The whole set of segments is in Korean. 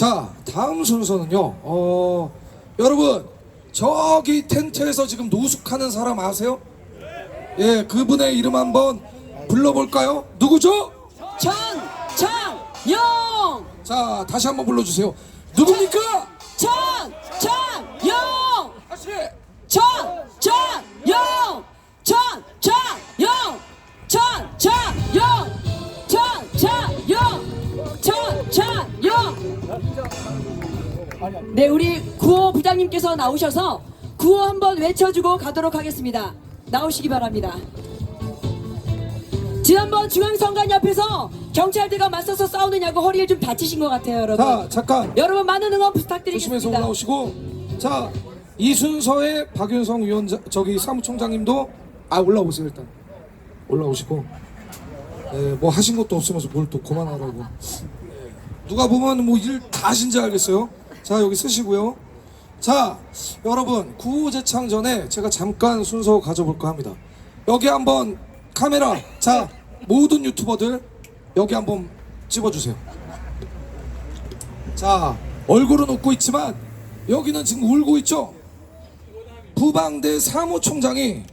자, 다음 순서는요. 어, 여러분, 저기 텐트에서 지금 노숙하는 사람 아세요? 예, 그분의 이름 한번 불러볼까요? 누구죠? 전창용 자, 다시 한번 불러주세요. 누굽니까? 전창용 다시. 전창용 네 우리 구호 부장님께서 나오셔서 구호 한번 외쳐주고 가도록 하겠습니다 나오시기 바랍니다 지난번 중앙선관 옆에서 경찰들과 맞서서 싸우느냐고 허리를 좀 다치신 것 같아요 여러분 자, 잠깐. 여러분 많은 응원 조심해서 부탁드리겠습니다 올라오시고. 자, 이 순서에 박윤성 위원장, 저기 사무총장님도 아 올라오세요 일단. 올라오시고. 예, 뭐 하신 것도 없으면서 뭘또 그만하라고. 예, 누가 보면 뭐 일 다 하신 지 알겠어요. 자 여기 쓰시고요. 자 여러분 구호 재창 전에 제가 잠깐 순서 가져볼까 합니다. 여기 한번 카메라 자 모든 유튜버들 여기 한번 찍어주세요. 자 얼굴은 웃고 있지만 여기는 지금 울고 있죠. 부방대 사무총장이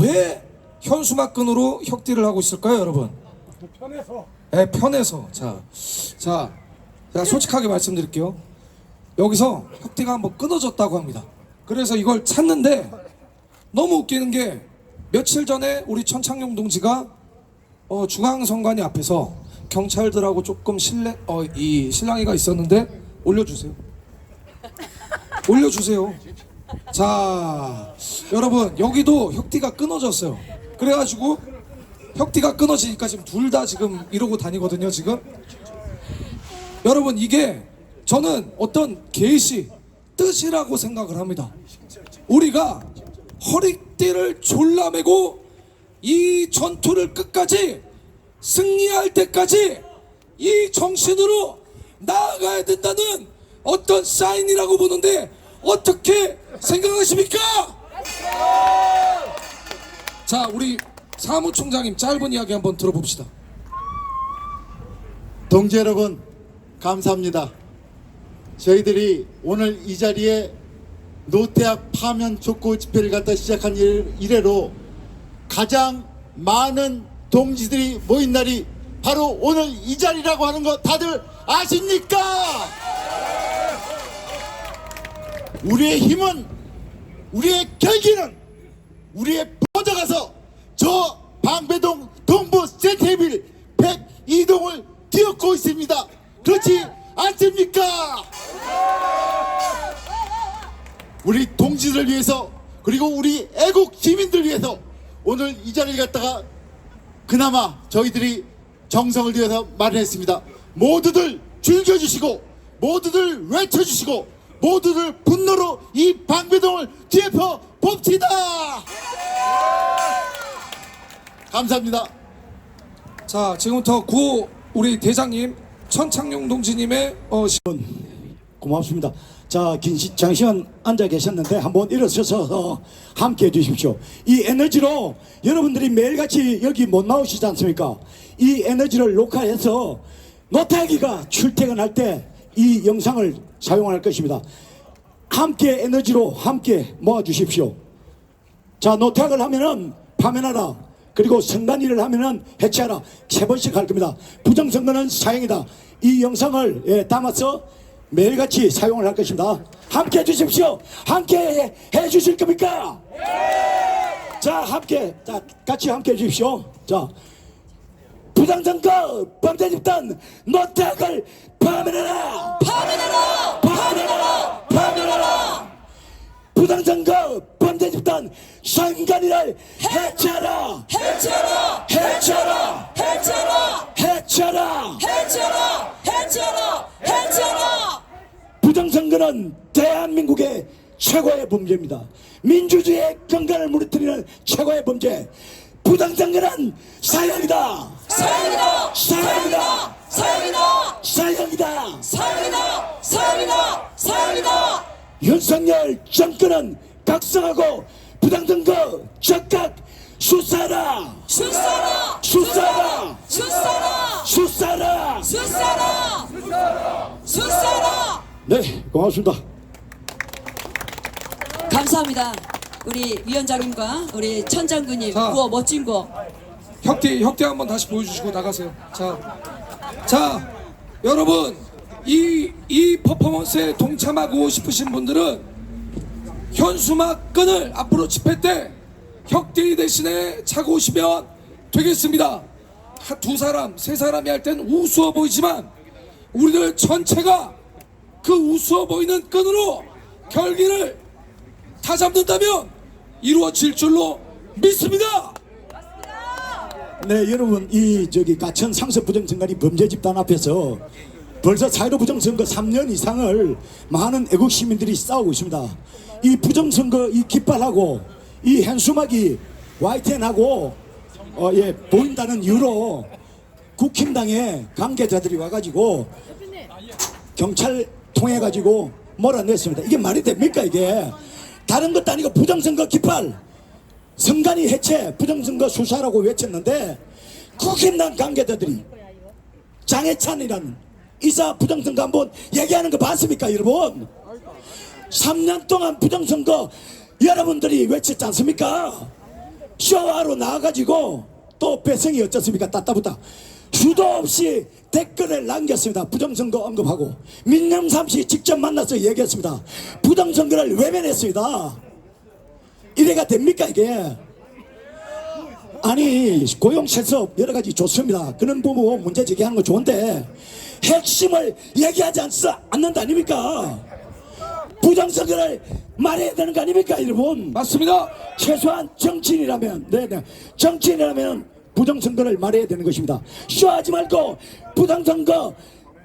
왜 현수막근으로 혁띠를 하고 있을까요, 여러분? 편해서. 네, 편해서. 자, 자, 자 솔직하게 말씀드릴게요. 여기서 혁띠가 한번 끊어졌다고 합니다. 그래서 이걸 찾는데 너무 웃기는 게 며칠 전에 우리 천창용 동지가 어, 중앙선관위 앞에서 경찰들하고 조금 실내 어, 이 실랑이가 있었는데 올려주세요. 올려주세요. 자, 여러분 여기도 혁띠가 끊어졌어요. 그래가지고 혁띠가 끊어지니까 지금 둘 다 지금 이러고 다니거든요. 지금 여러분 이게 저는 어떤 계시 뜻이라고 생각을 합니다. 우리가 허리띠를 졸라매고 이 전투를 끝까지 승리할 때까지 이 정신으로 나아가야 된다는 어떤 사인이라고 보는데 어떻게 생각하십니까? 자, 우리 사무총장님 짧은 이야기 한번 들어봅시다. 동지 여러분 감사합니다. 저희들이 오늘 이 자리에 노태악 파면 촉구 집회를 갖다 시작한 일- 이래로 가장 많은 동지들이 모인 날이 바로 오늘 이 자리라고 하는 거 다들 아십니까? 우리의 힘은 우리의 결기는 우리의 퍼져가서 저 방배동 동부 센테빌 102동을 뛰었고 있습니다. 그렇지 않습니까? 우리 동지들 위해서 그리고 우리 애국 시민들 위해서 오늘 이 자리를 갖다가 그나마 저희들이 정성을 들여서 마련했습니다. 모두들 즐겨주시고 모두들 외쳐주시고 모두들 분노로 이 방배동을 뒤엎어 봅시다. 감사합니다. 자, 지금부터 구 우리 대장님 천창용 동지님의 어, 시- 고맙습니다. 자, 긴 시, 장시간 앉아 계셨는데 한번 일어서서 함께 해주십시오. 이 에너지로 여러분들이 매일같이 여기 못 나오시지 않습니까? 이 에너지를 녹화해서 노태기가 출퇴근할 때 이 영상을 사용할 것입니다. 함께 에너지로 함께 모아주십시오. 자, 노태악을 하면은 파면하라. 그리고 선관위를 하면은 해체하라. 세 번씩 할 겁니다. 부정선거는 사형이다. 이 영상을 예, 담아서 매일같이 사용을 할 것입니다. 함께 해주십시오. 함께 해, 해 주실 겁니까? 자, 함께, 자, 같이 함께 해주십시오. 자, 부정선거 범죄 집단 노태악을 파면하라! 파면하라 파면하라! 파면하라! 부당선거 범죄 집단 선관위를 해체하라! 해체하라 해체하라! 해체하라 해체하라! 해체하라 해체하라 해체하라 부정선거는 대한민국의 최고의 범죄입니다. 민주주의의根幹을 무너뜨리는 최고의 범죄. 부당선거는 사형이다! 사형이다 사형이다! 사형이다 사형이다! 사형이다 사형이다 사형이다 윤석열 정권은 각성하고 부당선거 적각 수사라! 수사라 수사라! 수사라 수사라! 수사라 수사라 네, 고맙습니다. 감사합니다. 우리 위원장님과 우리 천장군님 자. 구호 멋진 구호. 혁대 혁대 한번 다시 보여주시고 나가세요. 자, 자 여러분 이 이 퍼포먼스에 동참하고 싶으신 분들은 현수막 끈을 앞으로 집회 때 혁대 대신에 차고 오시면 되겠습니다. 한두 사람, 세 사람이 할 땐 우스워 보이지만 우리들 전체가 그 우스워 보이는 끈으로 결기를 다 잡는다면 이루어질 줄로 믿습니다. 네, 여러분 이 저기 가천 상습 부정선관위 범죄 집단 앞에서 벌써 사회로 부정선거 3년 이상을 많은 애국 시민들이 싸우고 있습니다. 이 부정선거 이 깃발하고 이 현수막이 YTN하고 어, 예, 보인다는 이유로 국힘당의 관계자들이 와가지고 경찰 통해 가지고 몰아냈습니다. 이게 말이 됩니까 이게? 다른 것도 아니고 부정선거 깃발 선관위 해체 부정선거 수사라고 외쳤는데 국힘당 관계자들이 장해찬이라는 이사 부정선거 한번 얘기하는 거 봤습니까 여러분? 3년 동안 부정선거 여러분들이 외쳤지 않습니까? 쇼하러 나와가지고 또 배성이 어쩌습니까? 따따붙다 수도 없이 댓글을 남겼습니다. 부정선거 언급하고. 민영삼 씨 직접 만나서 얘기했습니다. 부정선거를 외면했습니다. 이래가 됩니까 이게? 아니 고용 실섭 여러 가지 좋습니다. 그런 부분 문제 제기하는 거 좋은데 핵심을 얘기하지 않, 않는다 아닙니까 부정선거를 말해야 되는 거 아닙니까 여러분 맞습니다. 최소한 정치인이라면 네네 정치인이라면 부정선거를 말해야 되는 것입니다 쇼하지 말고 부정선거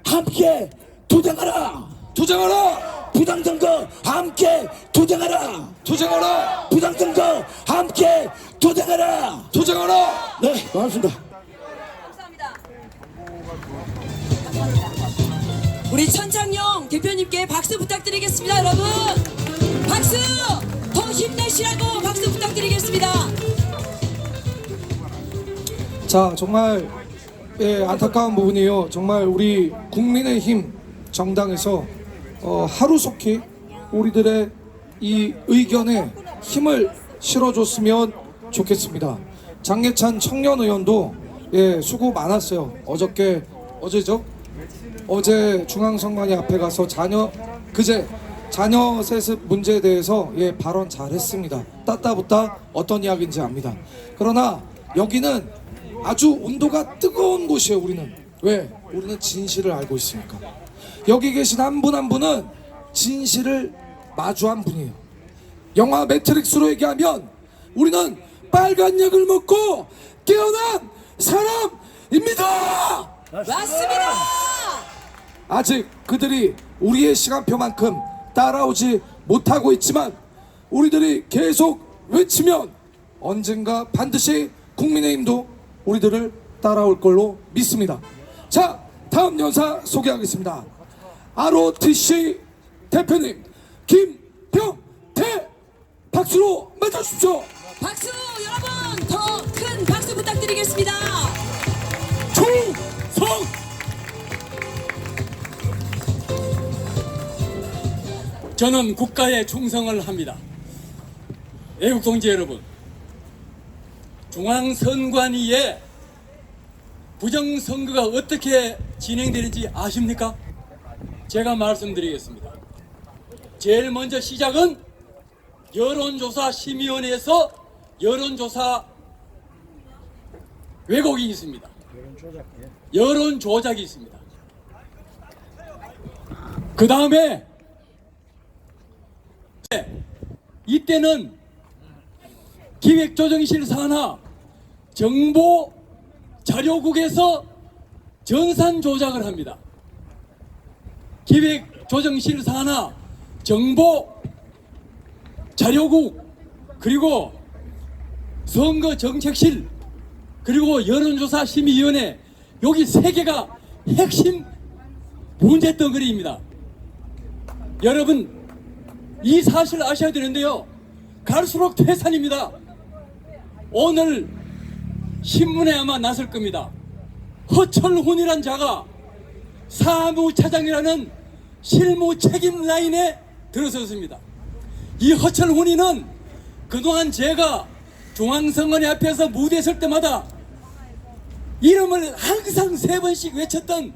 함께 투쟁하라 투쟁하라! 부정선거 함께 투쟁하라 투쟁하라! 부정선거 함께 투쟁하라 투쟁하라! 네 고맙습니다. 우리 천창용 대표님께 박수 부탁드리겠습니다, 여러분. 박수! 더 힘내시라고 박수 부탁드리겠습니다. 자 정말 예, 안타까운 부분이요. 정말 우리 국민의힘 정당에서 어, 하루속히 우리들의 이 의견에 힘을 실어줬으면 좋겠습니다. 장예찬 청년 의원도 예, 수고 많았어요. 어저께 어제죠? 어제 중앙선관위 앞에 가서 자녀 그제 자녀 세습 문제에 대해서 예 발언 잘했습니다. 따따붙다 어떤 이야기인지 압니다. 그러나 여기는 아주 온도가 뜨거운 곳이에요. 우리는 왜? 우리는 진실을 알고 있으니까. 여기 계신 한 분 한 분은 진실을 마주한 분이에요. 영화 매트릭스로 얘기하면 우리는 빨간 약을 먹고 깨어난 사람입니다. 맞습니다. 아직 그들이 우리의 시간표만큼 따라오지 못하고 있지만 우리들이 계속 외치면 언젠가 반드시 국민의힘도 우리들을 따라올 걸로 믿습니다. 자, 다음 연사 소개하겠습니다. ROTC 대표님 김병태 박수로 맞아주십시오. 박수 여러분 더 큰 박수 부탁드리겠습니다. 충성! 저는 국가에 충성을 합니다. 애국 동지 여러분, 중앙선관위에 부정선거가 어떻게 진행되는지 아십니까? 제가 말씀드리겠습니다. 제일 먼저 시작은 여론조사 심의원에서 여론조사 왜곡이 있습니다. 여론 조작이 있습니다. 그 다음에 이때는 기획조정실 산하 정보 자료국에서 전산 조작을 합니다. 기획조정실 산하 정보 자료국 그리고 선거정책실 그리고 여론조사 심의위원회 여기 세 개가 핵심 문제 덩어리입니다. 여러분 이 사실 아셔야 되는데요. 갈수록 퇴산입니다. 오늘 신문에 아마 났을 겁니다. 허철훈이란 자가 사무차장이라는 실무 책임 라인에 들어섰습니다. 이 허철 훈이는 그동안 제가 중앙선관위 앞에서 무대에 설 때마다 이름을 항상 세 번씩 외쳤던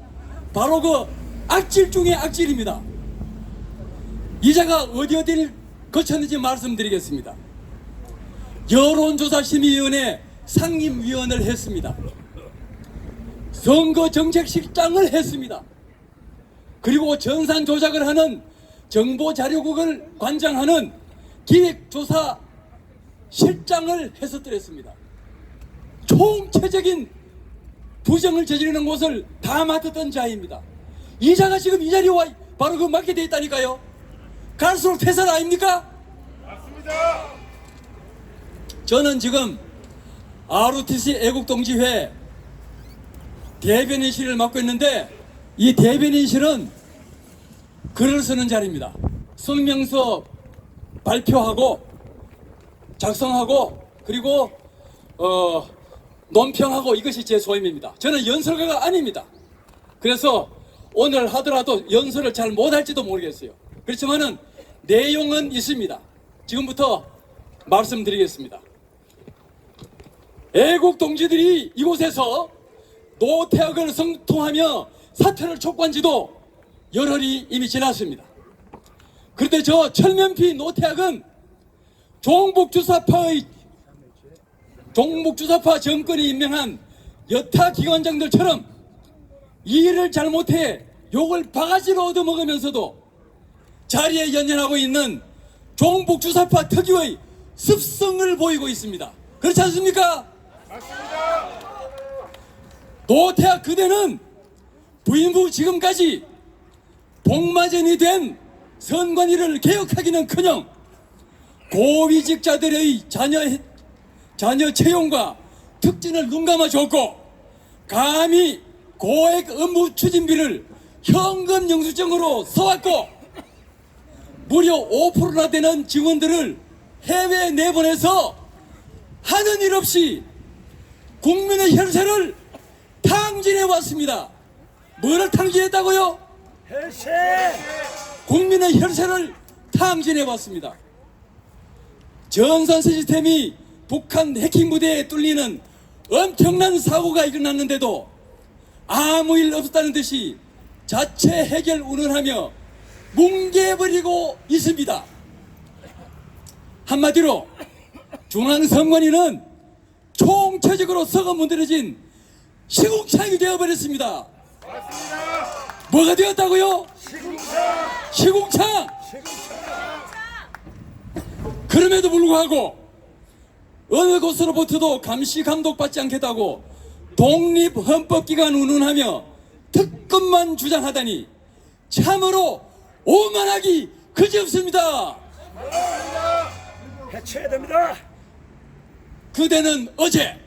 바로 그 악질 중의 악질입니다. 이자가 어디 어디를 거쳤는지 말씀드리겠습니다. 여론조사심의위원회 상임위원을 했습니다. 선거정책실장을 했습니다. 그리고 전산 조작을 하는 정보자료국을 관장하는 기획조사 실장을 했었더랬습니다. 총체적인 부정을 저지르는 곳을 다 맡았던 자입니다. 이자가 지금 이 자리에 와 바로 그 맡게 돼 있다니까요. 갈수록 태산 아닙니까? 맞습니다. 저는 지금 ROTC 애국동지회 대변인실을 맡고 있는데 이 대변인실은 글을 쓰는 자리입니다. 성명서 발표하고 작성하고 그리고 어, 논평하고 이것이 제 소임입니다. 저는 연설가가 아닙니다. 그래서 오늘 하더라도 연설을 잘 못할지도 모르겠어요. 그렇지만은 내용은 있습니다. 지금부터 말씀드리겠습니다. 애국 동지들이 이곳에서 노태악을 성통하며 사퇴를 촉구한 지도 열흘이 이미 지났습니다. 그런데 저 철면피 노태악은 종북주사파의 종북주사파 정권이 임명한 여타 기관장들처럼 일을 잘못해 욕을 바가지로 얻어먹으면서도 자리에 연연하고 있는 종북주사파 특유의 습성을 보이고 있습니다. 그렇지 않습니까? 노태악 그대는 부임 후 지금까지 복마전이 된 선관위를 개혁하기는커녕 고위직자들의 자녀 자녀 채용과 특진을 눈감아 줬고 감히 고액 업무 추진비를 현금 영수증으로 써왔고 무려 5%나 되는 직원들을 해외에 내보내서 하는 일 없이 국민의 혈세를 탕진해 왔습니다. 뭐를 탕진했다고요? 혈세! 국민의 혈세를 탕진해 왔습니다. 전선 시스템이 북한 해킹 부대에 뚫리는 엄청난 사고가 일어났는데도 아무 일 없었다는 듯이 자체 해결 운운하며 뭉개버리고 있습니다. 한마디로 중앙선관위는 총체적으로 썩어 문드러진 시궁창이 되어버렸습니다. 뭐가 되었다고요? 시궁창! 그럼에도 불구하고 어느 곳으로부터도 감시 감독받지 않겠다고 독립 헌법기관 운운하며 특검만 주장하다니 참으로 오만하기 그지없습니다. 해체해야 됩니다. 그대는 어제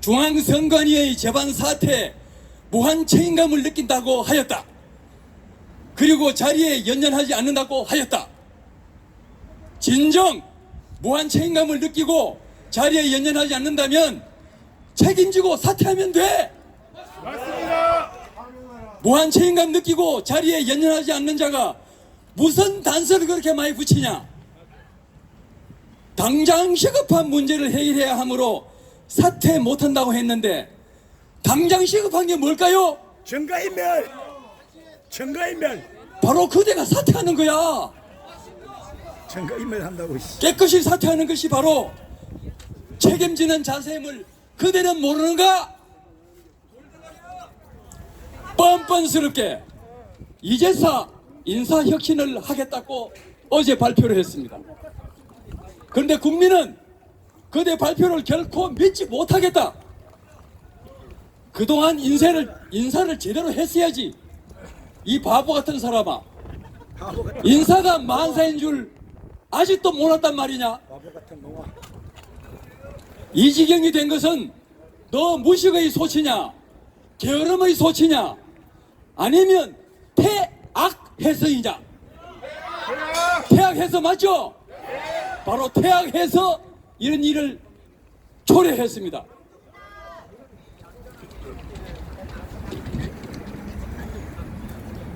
중앙선관위의 재반 사태에 무한 책임감을 느낀다고 하였다. 그리고 자리에 연연하지 않는다고 하였다. 진정 무한 책임감을 느끼고 자리에 연연하지 않는다면 책임지고 사퇴하면 돼. 무한 책임감 느끼고 자리에 연연하지 않는 자가 무슨 단서를 그렇게 많이 붙이냐? 당장 시급한 문제를 해결해야 하므로 사퇴 못한다고 했는데 당장 시급한 게 뭘까요? 증거인멸. 증거인멸. 바로 그대가 사퇴하는 거야. 증거인멸 한다고. 씨. 깨끗이 사퇴하는 것이 바로 책임지는 자세임을 그대는 모르는가? 뻔뻔스럽게 이제사 인사혁신을 하겠다고 어제 발표를 했습니다. 그런데 국민은 그대 발표를 결코 믿지 못하겠다. 그동안 인사를, 인사를 제대로 했어야지. 이 바보 같은 사람아. 인사가 만사인 줄 아직도 몰랐단 말이냐? 이 지경이 된 것은 너 무식의 소치냐? 게으름의 소치냐? 아니면 태악해서이냐? 태악해서 맞죠? 바로 태악해서 이런 일을 초래했습니다.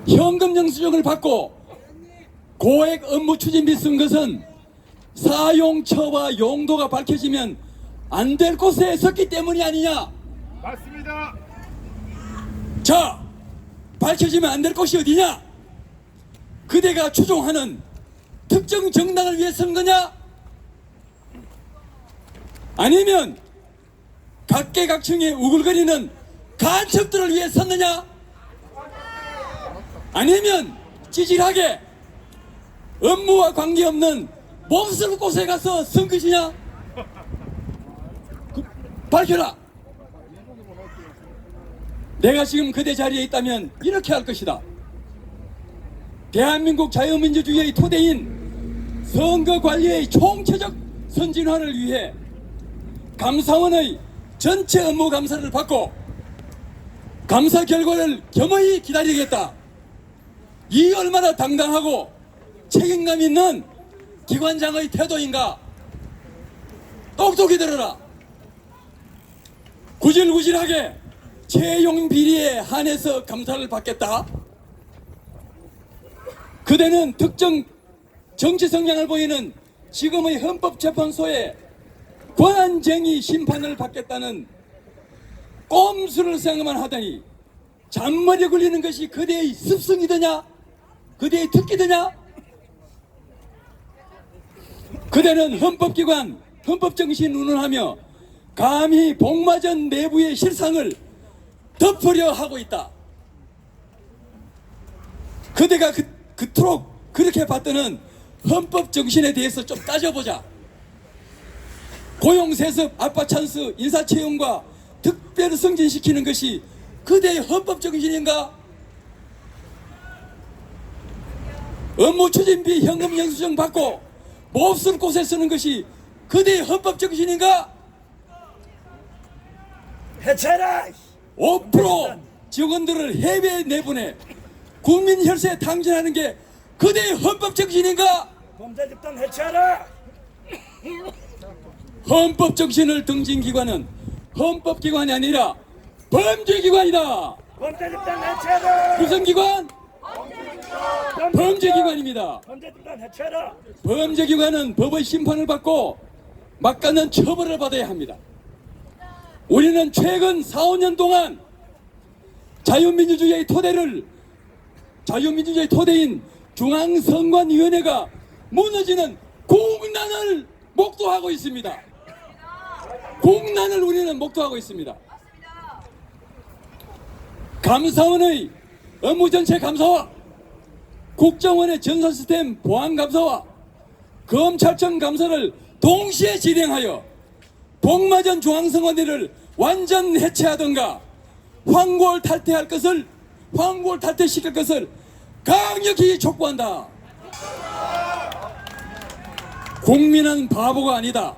현금 영수증을 받고 고액 업무 추진비 쓴 것은 사용처와 용도가 밝혀지면 안 될 곳에 썼기 때문이 아니냐? 맞습니다. 자, 밝혀지면 안될 곳이 어디냐? 그대가 추종하는 특정 정당을 위해 쓴 거냐? 아니면 각계각층의 우글거리는 간첩들을 위해 썼느냐? 아니면 찌질하게 업무와 관계없는 몹쓸 곳에 가서 쓴 것이냐? 그, 밝혀라! 내가 지금 그대 자리에 있다면 이렇게 할 것이다. 대한민국 자유민주주의의 토대인 선거 관리의 총체적 선진화를 위해 감사원의 전체 업무 감사를 받고 감사 결과를 겸허히 기다리겠다. 이 얼마나 당당하고 책임감 있는 기관장의 태도인가? 똑똑히 들어라. 구질구질하게 채용 비리에 한해서 감사를 받겠다. 그대는 특정 정치 성향을 보이는 지금의 헌법재판소의 권한쟁의 심판을 받겠다는 꼼수를 생각만 하더니 잔머리 굴리는 것이 그대의 습성이더냐? 그대의 특기더냐? 그대는 헌법기관, 헌법정신 운운하며 감히 복마전 내부의 실상을 덮으려 하고 있다. 그대가 그, 그토록 그렇게 봤더는 헌법 정신에 대해서 좀 따져보자. 고용세습, 아빠 찬스, 인사채용과 특별 승진시키는 것이 그대의 헌법 정신인가? 업무 추진비 현금 영수증 받고 몹쓸 곳에 쓰는 것이 그대의 헌법 정신인가? 해체라. 5% 직원들을 해외에 내보내 국민 혈세 탕진하는 게 그대의 헌법 정신인가? 범죄 집단 해체하라. 헌법 정신을 등진 기관은 헌법 기관이 아니라 범죄 기관이다. 범죄 집단 해체하라. 무슨 기관? 범죄 기관입니다. 범죄 집단 해체하라. 범죄 기관은 법의 심판을 받고 막가는 처벌을 받아야 합니다. 우리는 최근 4, 5년 동안 자유민주주의의 토대를 자유민주주의의 토대인 중앙선관위원회가 무너지는 공난을 목도하고 있습니다. 공난을 우리는 목도하고 있습니다. 감사원의 업무 전체 감사와 국정원의 전산 시스템 보안 감사와 검찰청 감사를 동시에 진행하여 복마전 중앙선관위를 완전 해체하던가 황골 탈퇴할 것을 황골 탈퇴시킬 것을 강력히 촉구한다. 국민은 바보가 아니다.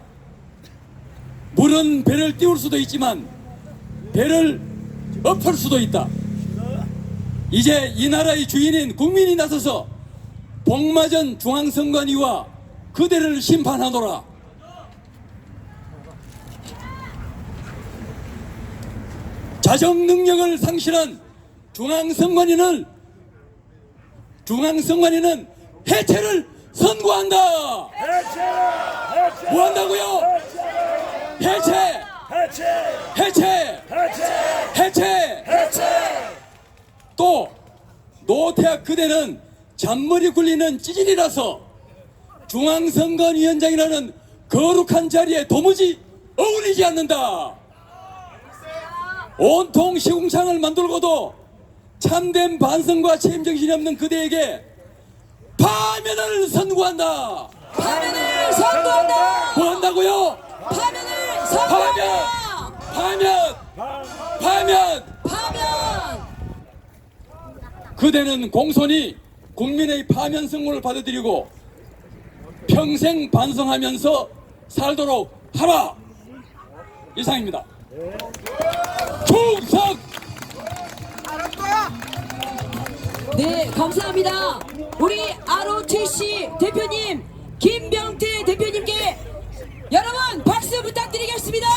물은 배를 띄울 수도 있지만 배를 엎을 수도 있다. 이제 이 나라의 주인인 국민이 나서서 복마전 중앙선관위와 그대를 심판하노라. 자정 능력을 상실한 중앙선관위는 중앙선관위는 해체를 선고한다. 해체라. 해체. 뭐 한다고요? 해체, 해체. 해체, 해체. 해체. 해체. 또 노태학 그대는 잔머리 굴리는 찌질이라서 중앙선관위원장이라는 거룩한 자리에 도무지 어울리지 않는다. 온통 시궁창을 만들고도 참된 반성과 책임정신이 없는 그대에게 파면을 선고한다. 파면을 선고한다. 뭐 한다고요? 파면을 파면! 선고한다. 파면! 파면! 파면. 그대는 공손히 국민의 파면 선고를 받아들이고 평생 반성하면서 살도록 하라. 이상입니다. 홍석! 네, 감사합니다. 우리 ROTC 대표님, 김병태 대표님께 여러분 박수 부탁드리겠습니다.